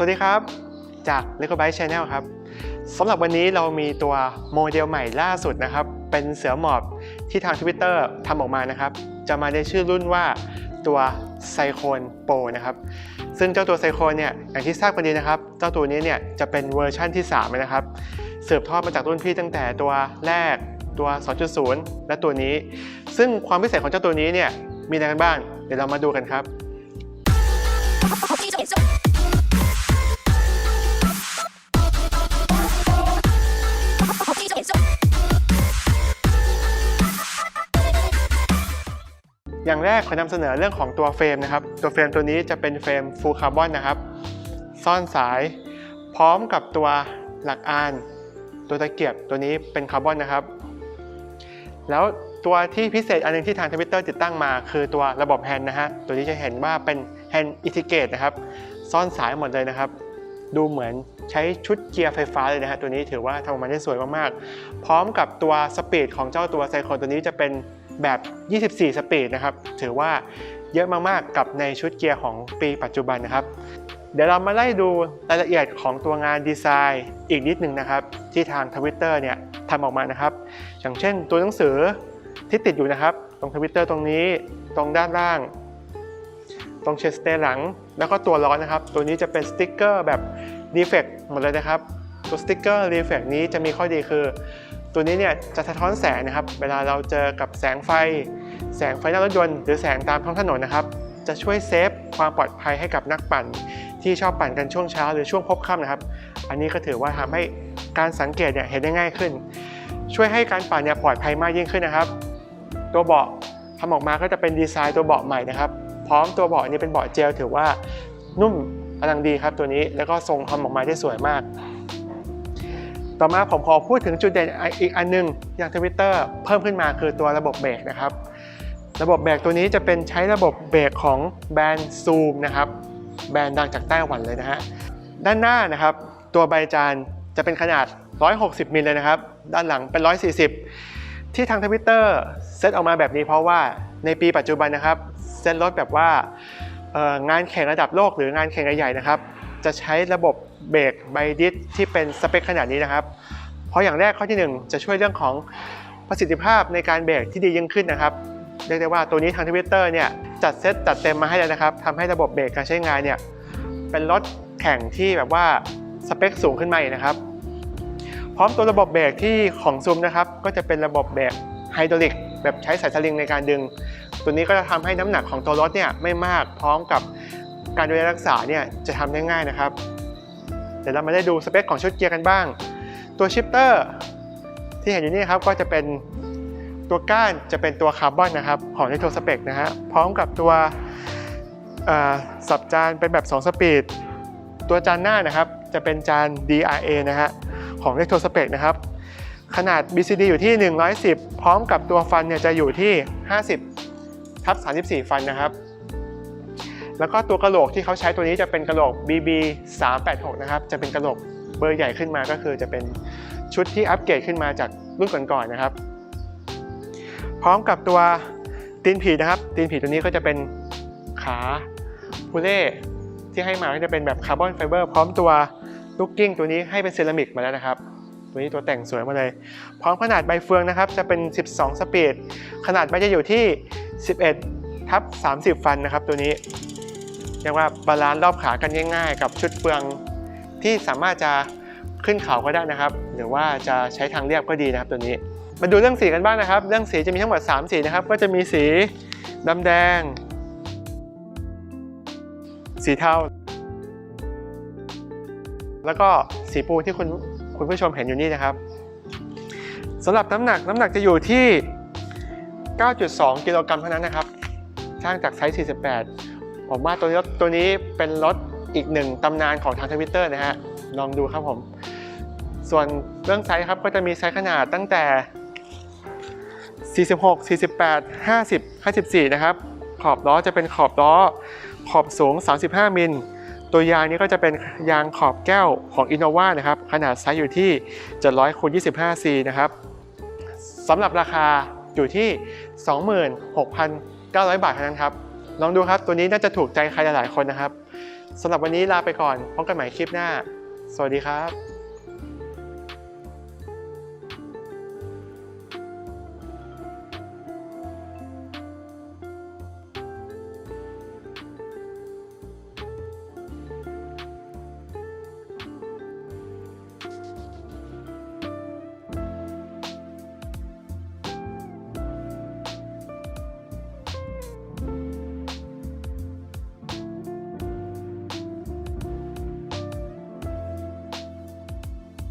สวัสดีครับ จาก l e g o b y t e Channel ครับสำหรับวันนี้เรามีตัวโมเดลใหม่ล่าสุดนะครับ เป็นเสือหมอบที่ทาง Twitter ทำออกมานะครับ จะมาในชื่อรุ่นว่าตัวไซโคนโปนะครับ ซึ่งเจ้าตัวไซโคนเนี่ย อย่างที่ทราบกันดีนะครับ เจ้าตัวนี้เนี่ยจะเป็นเวอร์ชั่นที่ 3 นะครับ สืบทอดมาจากรุ่นพี่ตั้งแต่ตัวแรกตัว 2.0 และตัวนี้ ซึ่งความพิเศษของเจ้าตัวนี้เนี่ยมีอะไรกันบ้าง เดี๋ยวเรามาดูกันครับ อย่างแรกขอนำเสนอเรื่องของตัวเฟรมนะครับ ตัวเฟรมตัวนี้จะเป็นเฟรมฟูลคาร์บอนนะครับ ซ่อนสายพร้อมกับตัวหลักอาน ตัวตะเกียบตัวนี้เป็นคาร์บอนนะครับ แล้วตัวที่พิเศษอันหนึงที่ทางทวิตเตอร์ติดตั้งมาคือตัวระบบแฮนด์นะฮะ ตัวนี้จะเห็นว่าเป็นแฮนด์อิทิเกตนะครับ ซ่อนสายหมดเลยนะครับ ดูเหมือนใช้ชุดเกียร์ไฟฟ้าเลยนะฮะ ตัวนี้ถือว่าทำออกมาได้สวยมากๆ พร้อมกับตัวสปีดของเจ้าตัวไซโคลตัวนี้จะเป็น แบบ 24 สปีดนะครับ ถือว่าเยอะมากๆกับในชุดเกียร์ของปีปัจจุบันนะครับ เดี๋ยวเรามาไล่ดูรายละเอียดของตัวงานดีไซน์อีกนิดหนึ่งนะครับ ที่ทางทวิตเตอร์เนี่ยทำออกมานะครับ อย่างเช่นตัวหนังสือที่ติดอยู่นะครับ ตรงทวิตเตอร์ตรงนี้ตรงด้านล่าง ตรงเชสเตหลัง แล้วก็ตัวล้อนะครับ ตัวนี้จะเป็นสติ๊กเกอร์แบบรีเฟกหมดเลยนะครับ ตัวสติ๊กเกอร์รีเฟกนี้จะมีข้อดีคือ ตัวนี้เนี่ยจะสะท้อนแสงนะครับ เวลาเราเจอกับแสงไฟ แสงไฟหน้ารถยนต์หรือแสงตามท้องถนนนะครับ จะช่วยเซฟความปลอดภัยให้กับนักปั่น ที่ชอบปั่นกันช่วงเช้าหรือช่วงพบค่ำนะครับ อันนี้ก็ถือว่าทำให้การสังเกตเนี่ยเห็นได้ง่ายขึ้น ช่วยให้การปั่นเนี่ยปลอดภัยมากยิ่งขึ้นนะครับ ตัวเบาะทำออกมาก็จะเป็นดีไซน์ตัวเบาะใหม่นะครับ พร้อมตัวเบาะนี้เป็นเบาะเจลถือว่านุ่มกำลังดีครับตัวนี้แล้วก็ทรงทำออกมาได้สวยมาก ต่อมาผมขอพูดถึงจุดเด่นอีกอันหนึงอย่างทวิตเตอร์เพิ่มขึ้นมาคือตัวระบบเบรกนะครับ ระบบเบรกตัวนี้จะเป็นใช้ระบบเบรกของแบรนด์ซูมนะครับแบรนด์ดังจากไต้หวันเลยนะฮะด้านหน้านะครับ ตัวใบจานจะเป็นขนาด 160 มิลเลยนะครับ ด้านหลังเป็น 140 ที่ทางทวิตเตอร์เซตออกมาแบบนี้เพราะว่าในปีปัจจุบันนะครับ เซตรถแบบว่างานแข่งระดับโลกหรืองานแข่งใหญ่ๆนะครับ จะใช้ระบบเบรกไบดิสที่เป็นสเปคขนาดนี้นะครับ เพราะอย่างแรกข้อที่ 1 จะช่วยเรื่องของประสิทธิภาพในการเบรกที่ดียิ่งขึ้นนะครับเรียกได้ว่าตัวนี้ทางทวิตเตอร์เนี่ยจัดเซตจัดเต็มมาให้แล้วนะครับทำให้ระบบเบรกการใช้งานเนี่ยเป็นรถแข่งที่แบบว่าสเปคสูงขึ้นมาอีกนะครับ พร้อมตัวระบบเบรกที่ของซูมนะครับ ก็จะเป็นระบบเบรกไฮดรอลิกแบบใช้สายสลิงในการดึง ตัวนี้ก็จะทำให้น้ำหนักของตัวรถเนี่ยไม่มากพร้อมกับ การดูแลรักษาเนี่ยจะทำได้ง่ายนะครับ เดี๋ยวเรามาได้ดูสเปคของชุดเกียร์กันบ้าง ตัวชิปเตอร์ที่เห็นอยู่นี่ครับก็จะเป็นตัวก้านจะเป็นตัวคาร์บอนนะครับของในตัวสเปคนะฮะพร้อมกับตัวสับจานเป็นแบบ 2 สปีด ตัวจานหน้านะครับจะเป็นจาน DRA นะฮะของเลโทรสเปกนะครับ ขนาด BCD อยู่ที่ 110 พร้อมกับตัวฟันเนี่ยจะอยู่ที่ 50 ทับ 34 ฟันนะครับ แล้วก็ตัวกระโหลกที่เขาใช้ตัวนี้จะเป็นกระโหลก BB 386นะครับ จะเป็นกระโหลกเบอร์ใหญ่ขึ้นมาก็คือจะเป็นชุดที่อัปเกรดขึ้นมาจากรุ่นก่อนๆนะครับ พร้อมกับตัวตีนผีนะครับตีนผีตัวนี้ก็จะเป็นขาพูเล่ที่ให้มาก็จะเป็นแบบคาร์บอนไฟเบอร์พร้อมตัวลูกกิ้งตัวนี้ให้เป็นเซรามิกมาแล้วนะครับ ตัวนี้ตัวแต่งสวยมาเลย พร้อมขนาดใบเฟืองนะครับ จะเป็น 12 สปีด ขนาดใบจะอยู่ที่ 11ทับ30 ฟันนะครับตัวนี้ เรียกว่าบาลานซ์รอบขากันง่ายๆ กับชุดเฟืองที่สามารถจะขึ้นเขาก็ได้นะครับ หรือว่าจะใช้ทางเรียบก็ดีนะครับตัวนี้ มาดูเรื่องสีกันบ้างนะครับ เรื่องสีจะมีทั้งหมด 3 สีนะครับ ก็จะมีสีดำแดง สีเทาแล้วก็สีปูนที่คุณคุณผู้ชมเห็นอยู่นี่นะครับสำหรับน้ำหนักน้ำหนักจะอยู่ที่ 9.2 กิโลกรัมเท่านั้นนะครับ ช่างจากไซส์ 48 ผมว่าตัวรถตัวนี้เป็นรถอีกหนึ่งตำนานของทางทวิตเตอร์นะฮะ ลองดูครับผม ส่วนเรื่องไซส์ครับก็จะมีไซส์ขนาดตั้งแต่ 46 48 50 54 นะครับ ขอบล้อจะเป็นขอบล้อ ขอบสูง 35 มิล ตัวยางนี้ก็จะเป็นยางขอบแก้วของ Innova นะครับ ขนาดไซส์อยู่ที่700คูณ25 C นะครับสำหรับราคาอยู่ที่ 26,900 บาทเท่านั้นครับ ลองดูครับ ตัวนี้น่าจะถูกใจใครหลายๆคนนะครับสำหรับวันนี้ลาไปก่อนพบกันใหม่คลิปหน้า สวัสดีครับ